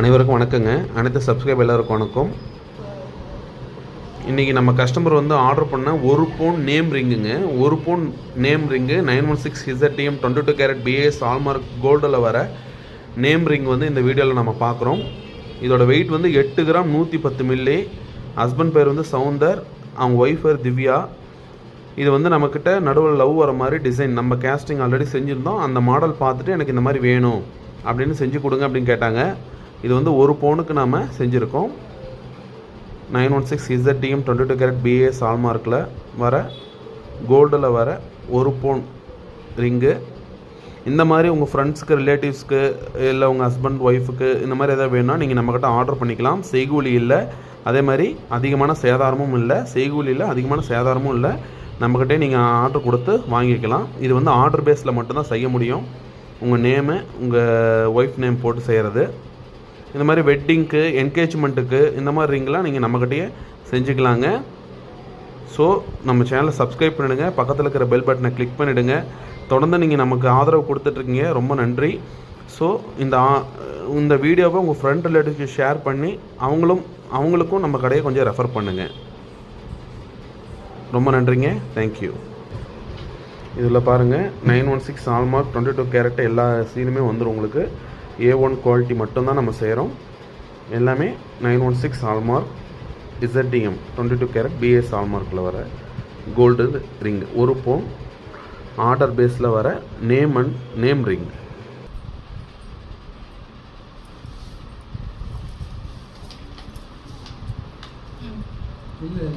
அனைவருக்கும் வணக்கங்க. அனைத்து சப்ஸ்கிரைப் எல்லாருக்கும் வணக்கம். இன்றைக்கி நம்ம கஸ்டமர் வந்து ஆர்டர் பண்ண ஒரு பவுன் நேம் ரிங்குங்க ஒரு பவுன் name ring nine one six ஹிசட்டிஎம் twenty two carat B S hallmark கோல்டில் வர நேம் ரிங் வந்து இந்த வீடியோவில் நம்ம பார்க்குறோம். இதோட வெயிட் வந்து எட்டு கிராம் நூற்றி பத்து மில்லி ஹஸ்பண்ட் பேர் வந்து சவுந்தர் அவங்க ஒய்ஃப் பேர் திவ்யா. இது வந்து நம்மக்கிட்ட நடுவில் லவ் வர மாதிரி டிசைன் நம்ம கேஸ்டிங் ஆல்ரெடி செஞ்சுருந்தோம். அந்த மாடல் பார்த்துட்டு எனக்கு இந்த மாதிரி வேணும் அப்படின்னு செஞ்சு கொடுங்க அப்படின்னு கேட்டாங்க. இது வந்து ஒரு பவுனுக்கு நாம் செஞ்சுருக்கோம். நைன் ஒன் சிக்ஸ் இசட்டிஎம் டுவெண்ட்டி டூ கேரட் பிஏ சால்மார்க்கில் வர கோல்டில் வர ஒரு பவுன் ரிங்கு. இந்த மாதிரி உங்கள் ஃப்ரெண்ட்ஸ்க்கு ரிலேட்டிவ்ஸ்க்கு இல்லை உங்கள் ஹஸ்பண்ட் ஒய்ஃபுக்கு இந்த மாதிரி எதாவது வேணும்னா நீங்கள் நம்மக்கிட்ட ஆர்டர் பண்ணிக்கலாம். செய்கூலி இல்லை. அதே மாதிரி அதிகமான சேதாரமும் இல்லை. செய்கூலியில் அதிகமான சேதாரமும் இல்லை. நம்மக்கிட்டே நீங்கள் ஆர்டர் கொடுத்து வாங்கிக்கலாம். இது வந்து ஆர்டர் பேஸில் மட்டும்தான் செய்ய முடியும். உங்கள் நேமு உங்கள் ஒய்ஃப் நேம் போட்டு செய்கிறது இந்த மாதிரி வெட்டிங்க்கு என்கேஜ்மெண்ட்டுக்கு இந்த மாதிரி ரிங்லாம் நீங்கள் நம்மக்கிட்டேயே செஞ்சுக்கலாங்க. ஸோ நம்ம சேனலை சப்ஸ்கிரைப் பண்ணிடுங்க. பக்கத்தில் இருக்கிற பெல் பட்டனை கிளிக் பண்ணிவிடுங்க தொடர்ந்து நீங்கள் நமக்கு ஆதரவு கொடுத்துட்ருக்கீங்க. ரொம்ப நன்றி. ஸோ இந்த ஆ- இந்த வீடியோவை உங்கள் ஃப்ரெண்ட் ரிலேட்டிவ்ஸ்க்கு ஷேர் பண்ணி அவங்களும் அவங்களுக்கும் நம்ம கடையை கொஞ்சம் ரெஃபர் பண்ணுங்கள் ரொம்ப நன்றிங்க. தேங்க்யூ இதில் பாருங்கள் nine one six hallmark twenty two carat எல்லா சீனுமே வந்துடும் உங்களுக்கு. ஏ ஒன் குவாலிட்டி மட்டும்தான் நம்ம செய்கிறோம் எல்லாமே nine one six hallmark ZTM twenty two carat B S ஆல்மார்க்கில் வர கோல்டு ரிங் ஒரு பவுன் ஆர்டர் பேஸில் வர நேம் அண்ட் நேம் ரிங் இல்லை.